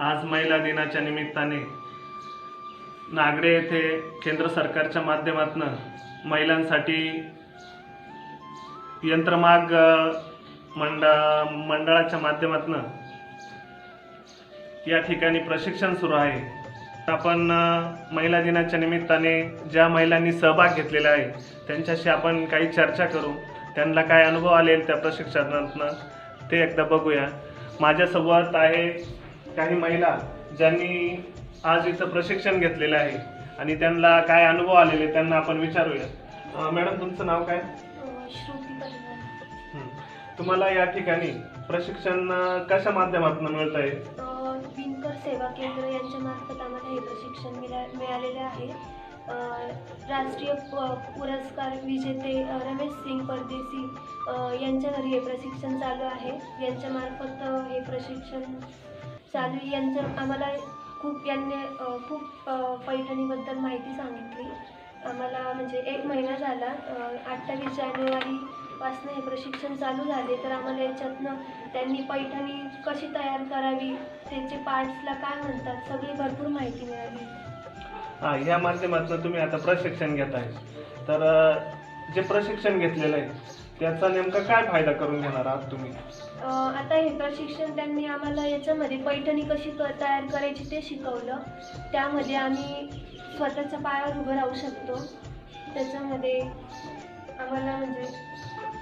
आज महिला दिनाच्या निमित्ताने नागडे येथे केंद्र सरकारच्या माध्यमातून महिलांसाठी यंत्रमाग अ, मंडळ मंडळाच्या माध्यमातून या ठिकाणी प्रशिक्षण सुरू आहे. आपण महिला दिनाच्या निमित्ताने ज्या महिलांनी सहभाग घेतलेला आहे त्यांच्याशी आपण काही चर्चा करू. त्यांना काय अनुभव आलेल त्या प्रशिक्षणातनं ते एकदा बघूया. माझ्यासोबत आहे काही महिला ज्यांनी आज इथं प्रशिक्षण घेतलेलं आहे आणि त्यांना काय अनुभव आलेले त्यांना आपण विचारूया. मॅडम तुमचं नाव काय. तुम्हाला या ठिकाणी प्रशिक्षण कशा माध्यमातून मिळत आहे? सेवा केंद्र यांच्या मार्फत आम्हाला हे प्रशिक्षण मिळा मिळालेले आहे. राष्ट्रीय पुरस्कार विजेते रमेश सिंग परदेसी यांच्या घरी हे प्रशिक्षण चालू आहे. यांच्या मार्फत अ, हे प्रशिक्षण सालवी यांच्या यांचं आम्हाला खूप यांनी खूप पैठणीबद्दल माहिती सांगितली. आम्हाला म्हणजे एक महिना झाला अठ्ठावीस जानेवारीपासनं हे प्रशिक्षण चालू झाले तर आम्हाला याच्यातनं त्यांनी पैठणी कशी तयार करावी त्याचे पार्ट्सला काय म्हणतात सगळी भरपूर माहिती मिळाली. हा या माध्यमातून तुम्ही आता प्रशिक्षण घेत आहे तर जे प्रशिक्षण घेतलेलं आहे त्याचा नेमका काय फायदा करून घेणार आहात तुम्ही? अं, आता हे प्रशिक्षण त्यांनी आम्हाला याच्यामध्ये पैठणी कशी क- तयार करायची ते शिकवलं. त्यामध्ये आम्ही स्वतःच्या पायावर उभं राहू शकतो. त्याच्यामध्ये आम्हाला म्हणजे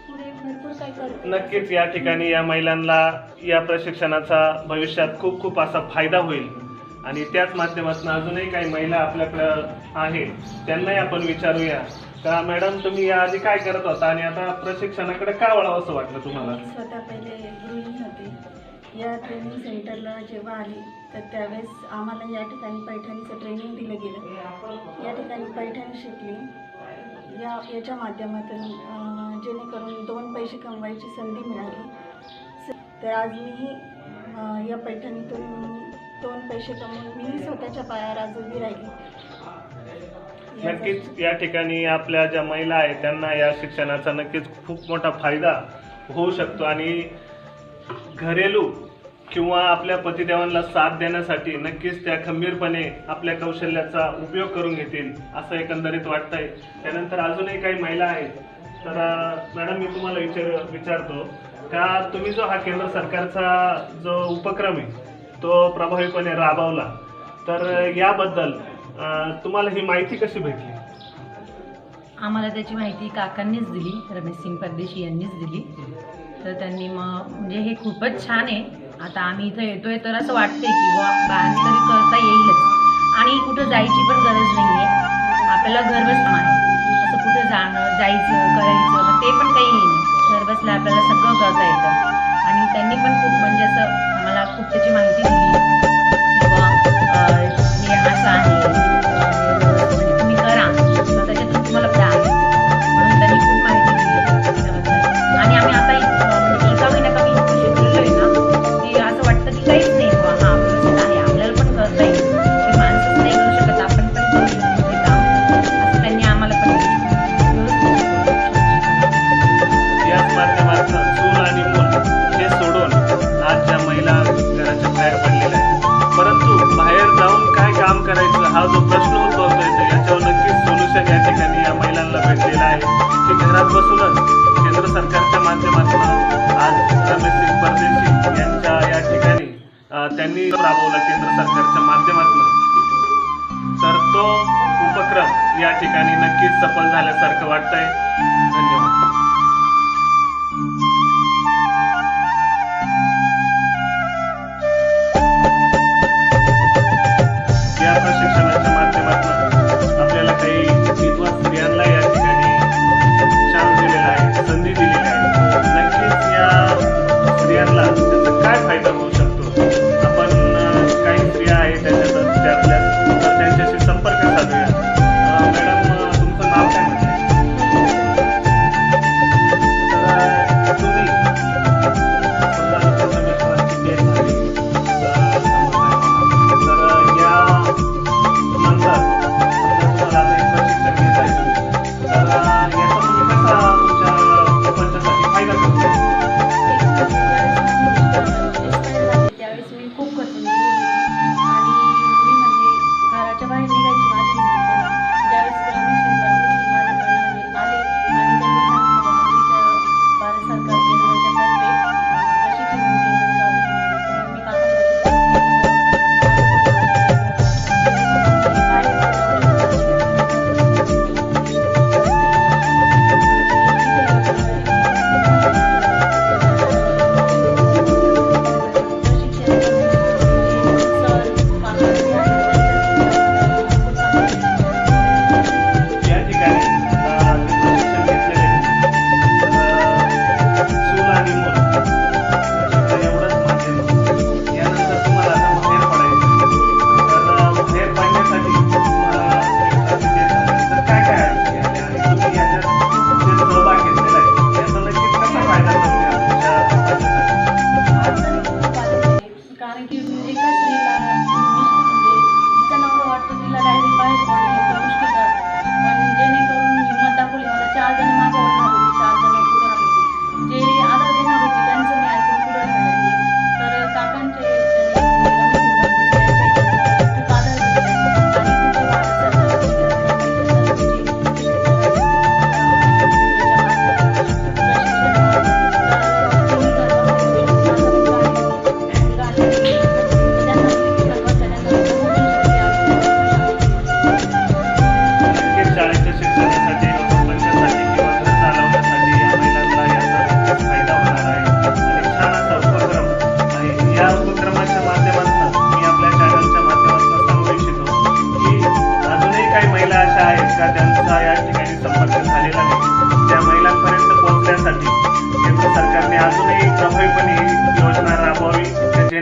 पुढे भरपूर काही करतो नक्कीच या ठिकाणी या महिलांना या प्रशिक्षणाचा भविष्यात खूप खूप असा फायदा होईल. आणि त्याच माध्यमातून अजूनही काही महिला आपल्याकडं आहेत त्यांनाही आपण विचारूया. का मॅडम तुम्ही याआधी काय करत होता आणि आता प्रशिक्षणाकडे का वळावं असं वाटलं तुम्हाला? स्वतः पहिले गृहिणी होते. या ट्रेनिंग सेंटरला जेव्हा आली तर त्यावेळेस आम्हाला या ठिकाणी पैठणीचं ट्रेनिंग दिलं गेलं. या ठिकाणी पैठणी शिकली. या याच्या माध्यमातून जेणेकरून दोन पैसे कमवायची संधी मिळाली. स- तर आज मीही या पैठणीतून दोन पैसे कमवून मीही स्वतःच्या पायावर आज उभी राहिली. नक्कीच या ठिकाणी आपल्या ज्या महिला आहेत त्यांना या शिक्षणाचा नक्कीच खूप मोठा फायदा होऊ शकतो. आणि घरेलू किंवा आपल्या पतिदेवांना साथ देण्यासाठी नक्कीच त्या खंबीरपणे आपल्या कौशल्याचा उपयोग करून घेतील असं एकंदरीत वाटतंय. त्यानंतर अजूनही काही महिला आहेत तर मॅडम मी तुम्हाला विचार विचारतो का तुम्ही जो हा केंद्र सरकारचा जो उपक्रम आहे तो प्रभावीपणे राबवला. तर याबद्दल तुम्हाला ही माहिती कशी भेटली? आम्हाला त्याची माहिती काकांनीच दिली रमेश सिंग परदेशी यांनीच दिली. तर त्यांनी मग म्हणजे हे खूपच छान आहे. आता आम्ही इथं येतोय तर असं वाटतंय की बुवा बाहेर तरी करता येईलच. आणि कुठं जायची पण गरज नाही आहे आपल्याला घरबसलं आहे. असं कुठं जाणं जायचं करायचं मग ते पण काही नाही. घरबसल्या आपल्याला सगळं करता येतं. आणि त्यांनी पण खूप म्हणजे असं माहिती दिली त्यांनी राबवला केंद्र सरकारच्या माध्यमातून. तर तो उपक्रम या ठिकाणी नक्कीच सफल झाल्यासारखं वाटतंय. धन्यवाद.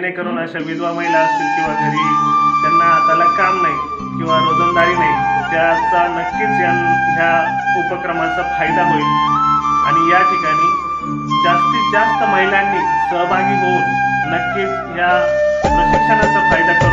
अशा विधवा महिला असतील किंवा घरी त्यांना हाताला काम नाही किंवा रोजंदारी नाही त्याचा नक्कीच या ह्या उपक्रमाचा फायदा होईल. आणि या ठिकाणी जास्तीत जास्त महिलांनी सहभागी होऊन नक्कीच या प्रशिक्षणाचा फायदा